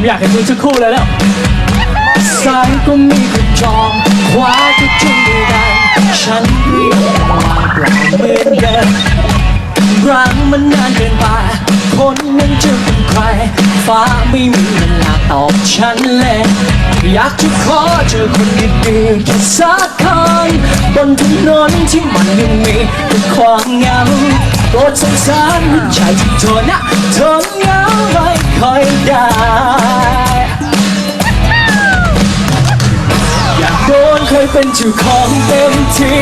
มอยากเห็นมือสักคู่เลยแล้วซ้ายก็มีกระจองขวาก็จุ่มได้ฉันเรียกว่าเปล่าเหมือนเดิมรังมันนานเกินไป คนนั้นจะเป็นใคร ฟ้าไม่มีเวลาตอบฉันเลยอยากจะขอเจอคนดีๆแค่สักคนบนถนนที่มันยังมีแต่ความเหงาโปรดสงสารหัวใจที่ทนนะทนเหงาม่ ค่อยได้ อยากโดนเคยเป็นเจ้าของเต็มที่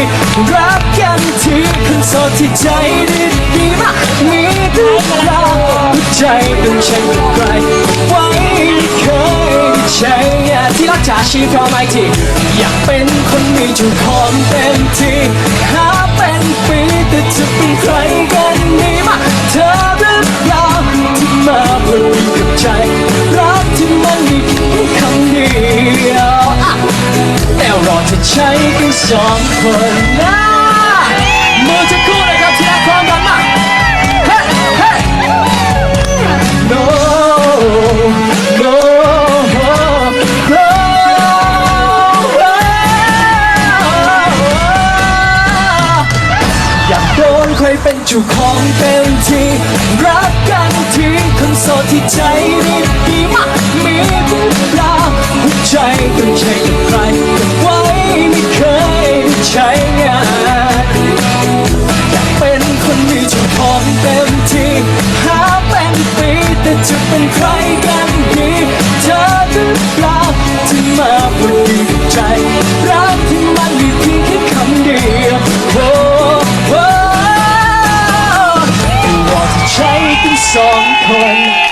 รักกันทีคนโสดที่ใจดีดีมากมีหรือเปล่าหัวใจต้องใช้กับใครไว้เคยใช้ที่รักจากชีพราไม่ทีอยากเป็นคนมีเจ้าของเต็มที่หาเป็นปีแต่จะเป็นใครกั ใช้กันสองคนนะมือจะคู่เลยครับที่รักพร้อมกันมาเฮ้เฮ้ no no no อยากโดนใครเป็นเจ้าของเต็มที่ รักกันทีคนโสดที่ใจดีดีมากมีหรือเปล่าหัวใจต้องใช้กับใคร ใช้งานอยากเป็นคนมีเจ้าของเต็มที่หาเป็นปีแต่จะเป็นใครกันดีเธอหรือเปล่าที่มาพูดดีกับใจรักที่มันมีเพียงแค่คำเดียวโอ้โอ้รอจะใช้กันสองคน